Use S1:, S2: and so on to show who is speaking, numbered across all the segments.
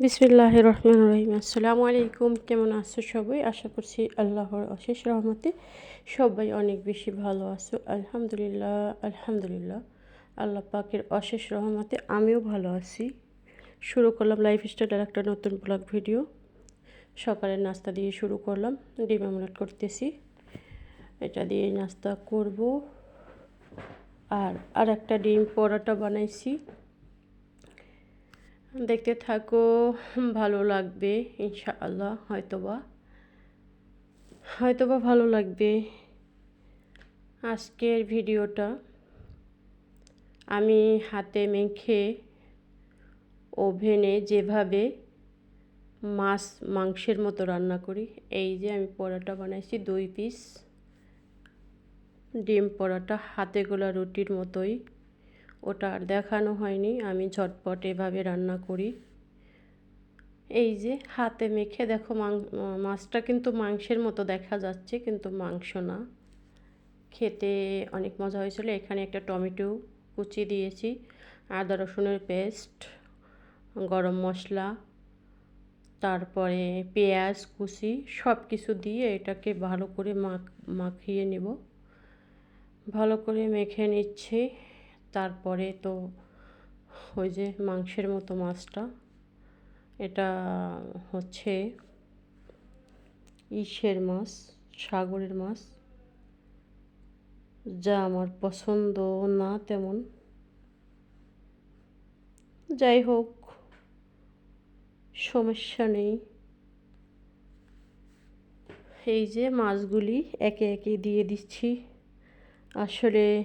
S1: বিসমিল্লাহ রহমান রহিম। আসসালামু আলাইকুম। কেমন আছো সবাই? আশা করছি আল্লাহর অশেষ রহমতে সবাই অনেক বেশি ভালো আছো। আলহামদুলিল্লাহ আলহামদুলিল্লাহ। আল্লাহ পাকের অশেষ রহমতে আমিও ভালো আছি। শুরু করলাম লাইফ স্টাইলের একটা নতুন ব্লগ ভিডিও সকালের নাস্তা দিয়ে শুরু করলাম, ডিম আমলেট করতেছি। এটা দিয়ে নাস্তা করব। আর আর একটা ডিম পরোটা বানাইছি। দেখতে থাকো, ভালো লাগবে, ইনশাআল্লাহ, হয়তোবা। হয়তোবা ভালো লাগবে আজকের ভিডিওটা। আমি হাতে মেখে ওভেনে যেভাবে মাছ, মাংসের মতো রান্না করি, এই যে আমি পরোটা বানাইছি, দুই পিস। ডিম পরোটা, হাতে গোলা রুটির মতোই। ওটা আর দেখানো হয়নি। আমি ঝটপট এভাবে রান্না করি। এই যে হাতে মেখে দেখো মাছটা কিন্তু মাংসের মতো দেখা যাচ্ছে, কিন্তু মাংস না। খেতে অনেক মজা হয়েছিল। এখানে একটা টমেটো কুচি দিয়েছি, আদা রসুনের পেস্ট, গরম মশলা, তারপরে পেঁয়াজ কুচি সব কিছু দিয়ে এটাকে ভালো করে মাখ মাখিয়ে নেব। ভালো করে মেখে নিচ্ছি। তারপরে তো ওই যে মাংসের মতো মাছটা, এটা হচ্ছে ইসের মাছ, সাগরের মাছ। যা আমার পছন্দ না তেমন। যাই হোক, সমস্যা নেই। এই যে মাছগুলি একে একে দিয়ে দিচ্ছি। আসলে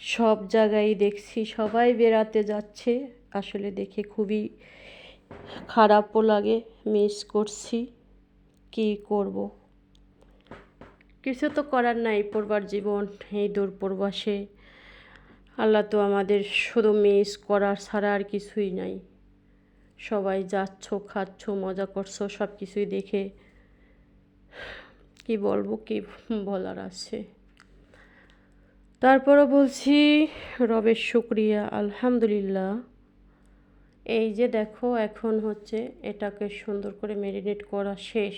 S1: সব জায়গায় দেখছি, সবাই বেড়াতে যাচ্ছে। আসলে দেখে খুবই খারাপও লাগে মিস করছি। কি করব? কিছু তো করার নাই, পড়বার জীবন, এই দূর প্রবাসে আল্লাহ তো আমাদের শুধু মিস করার ছাড়া আর কিছুই নাই। সবাই যাচ্ছ, খাচ্ছ, মজা করছ সব কিছুই দেখে কি বলব, কি বলার আছে? তারপরও বলছি, রবের শুক্রিয়া, আলহামদুলিল্লাহ। এই যে দেখো, এখন হচ্ছে এটাকে সুন্দর করে ম্যারিনেট করা শেষ।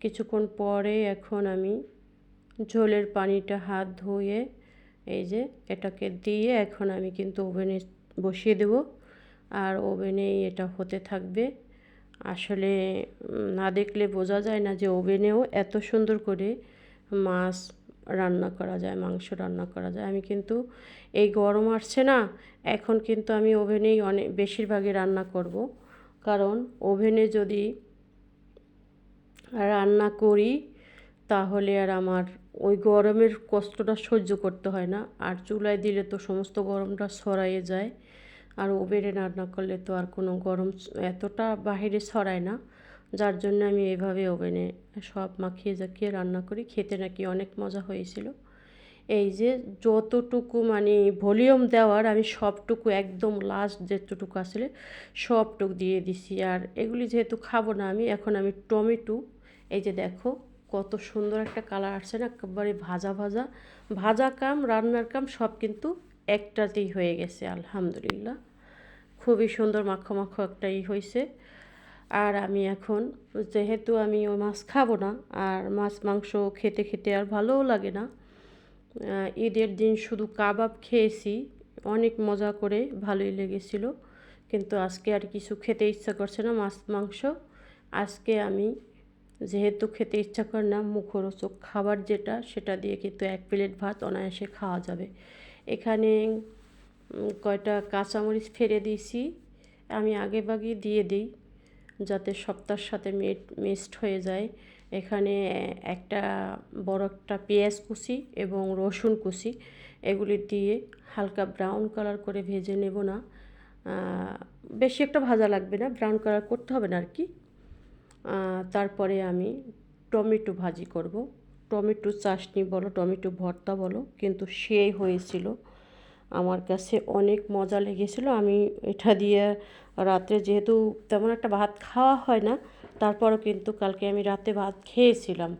S1: কিছুক্ষণ পরে এখন আমি ঝোলের পানিটা হাত ধুয়ে এই যে এটাকে দিয়ে এখন আমি কিন্তু ওভেনে বসিয়ে দেব। আর ওভেনেই এটা হতে থাকবে। আসলে না দেখলে বোঝা যায় না যে ওভেনেও এত সুন্দর করে মাছ রান্না করা যায়, মাংস রান্না করা যায়। আমি কিন্তু এই গরম আসছে না, এখন কিন্তু আমি ওভেনেই অনেক, বেশিরভাগই রান্না করব। কারণ ওভেনে যদি রান্না করি, তাহলে আর আমার ওই গরমের কষ্টটা সহ্য করতে হয় না। আর চুলায় দিলে তো সমস্ত গরমটা সরাইয়ে যায়। আর ওভেনে রান্না করলে তো আর কোনো গরম এতটা বাহিরে ছড়ায় না। যার জন্য আমি এভাবে ওভেনে সব মাখিয়ে জাকিয়ে রান্না করি। খেতে নাকি অনেক মজা হয়েছিল। এই যে যতটুকু মানে ভলিউম দেওয়ার আমি সবটুকু একদম লাস্ট যেটুকু আসলে সবটুকু দিয়ে দিছি। আর এগুলি যেহেতু খাব না আমি, এখন আমি টমেটো, এই যে দেখো কত সুন্দর একটা কালার আসছে না, একেবারে ভাজা ভাজা ভাজা কাম, রান্নার কাম সব কিন্তু একটাতেই হয়ে গেছে, আলহামদুলিল্লাহ। খুবই সুন্দর মাখো মাখো একটা ই হয়েছে আর আমি এখন যেহেতু আমি ওই মাছ খাব না, আর মাছ, মাংস খেতে খেতে আর ভালোও লাগে না ঈদের দিন শুধু কাবাব খেয়েছি, অনেক মজা করে ভালোই লেগেছিল, কিন্তু আজকে আর কিছু খেতে ইচ্ছা করছে না, মাছ, মাংস। আজকে আমি যেহেতু খেতে ইচ্ছা করে না, মুখরোচক খাবার যেটা, সেটা দিয়ে কিন্তু এক প্লেট ভাত অনায়াসে খাওয়া যাবে। এখানে কয়টা কাঁচামরিচ ফেলে দিয়েছি, আমি আগে বাগিয়ে দিয়ে দিই। যাতে সপ্তাহের সাথে মিক্সড হয়ে যায়। এখানে একটা বড় একটা পেঁয়াজ কুচি এবং রসুন কুচি। এগুলি দিয়ে হালকা ব্রাউন কালার করে ভেজে নেব না। বেশি একটা ভাজা লাগবে না ব্রাউন কালার করতে হবে না আর কি। তারপরে আমি টমেটো ভাজি করব। টমেটো চাটনি বলো, টমেটো ভর্তা বলো, কিন্তু সেই হয়েছিল আমার কাছে অনেক মজা লেগেছিলো। আমি এটা দিয়ে রাত্রে যেহেতু তেমন একটা ভাত খাওয়া হয় না, তারপরও কিন্তু কালকে আমি রাতে ভাত খেয়েছিলাম।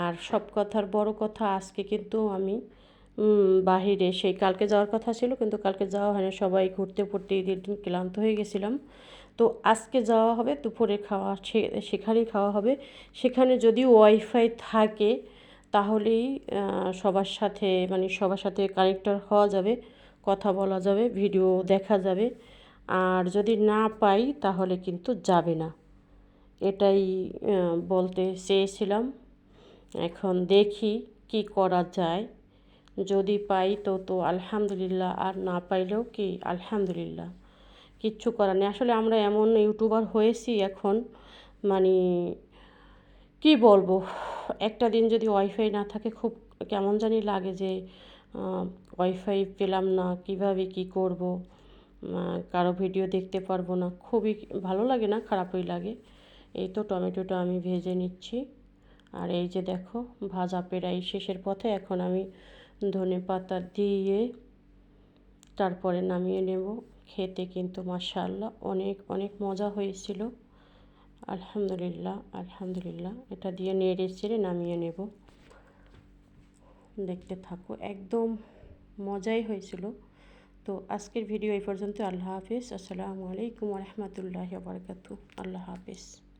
S1: আর সব কথার বড় কথা, আজকে কিন্তু আমি বাহিরে সেই কালকে যাওয়ার কথা ছিল, কিন্তু কালকে যাওয়া হয় না সবাই ঘুরতে ফুরতে ঈদের দিন ক্লান্ত হয়ে গেছিলাম। তো আজকে যাওয়া হবে, দুপুরে খাওয়া সেখানেই খাওয়া হবে। সেখানে যদি ওয়াইফাই থাকে তাহলেই সবার সাথে মানে সবার সাথে কানেক্টর হওয়া যাবে, কথা বলা যাবে ভিডিও দেখা যাবে। আর যদি না পাই, তাহলে কিন্তু যাবে না। এটাই বলতে চেয়েছিলাম। এখন দেখি কি করা যায়। যদি পাই তো তো আলহামদুলিল্লাহ, আর না পাইলেও কি আলহামদুলিল্লাহ? কিচ্ছু করার নেই। আসলে আমরা এমন ইউটিউবার হয়েছি এখন মানে কি বলব? একটা দিন যদি ওয়াইফাই না থাকে, খুব কেমন জানি লাগে যে ওয়াইফাই পেলাম না, কীভাবে কি করব? কারও ভিডিও দেখতে পারব না। খুবই ভালো লাগে না, খারাপই লাগে। এই তো টমেটোটা আমি ভেজে নিচ্ছি। আর এই যে দেখো, ভাজা পেরাই শেষের পথে, এখন আমি ধনে পাতা দিয়ে তারপরে নামিয়ে নেব। খেতে কিন্তু মাশাআল্লাহ অনেক অনেক মজা হয়েছিল। আলহামদুলিল্লাহ আলহামদুলিল্লাহ। এটা দিয়ে নেড়ে চেড়ে নামিয়ে নেব। দেখতে থাকো, একদম মজাই হয়েছিল। তো আজকের ভিডিও এই পর্যন্ত। আল্লাহ হাফিজ। আসসালামু আলাইকুম রহমতুল্লাহ বারকাতু আল্লাহ হাফিজ।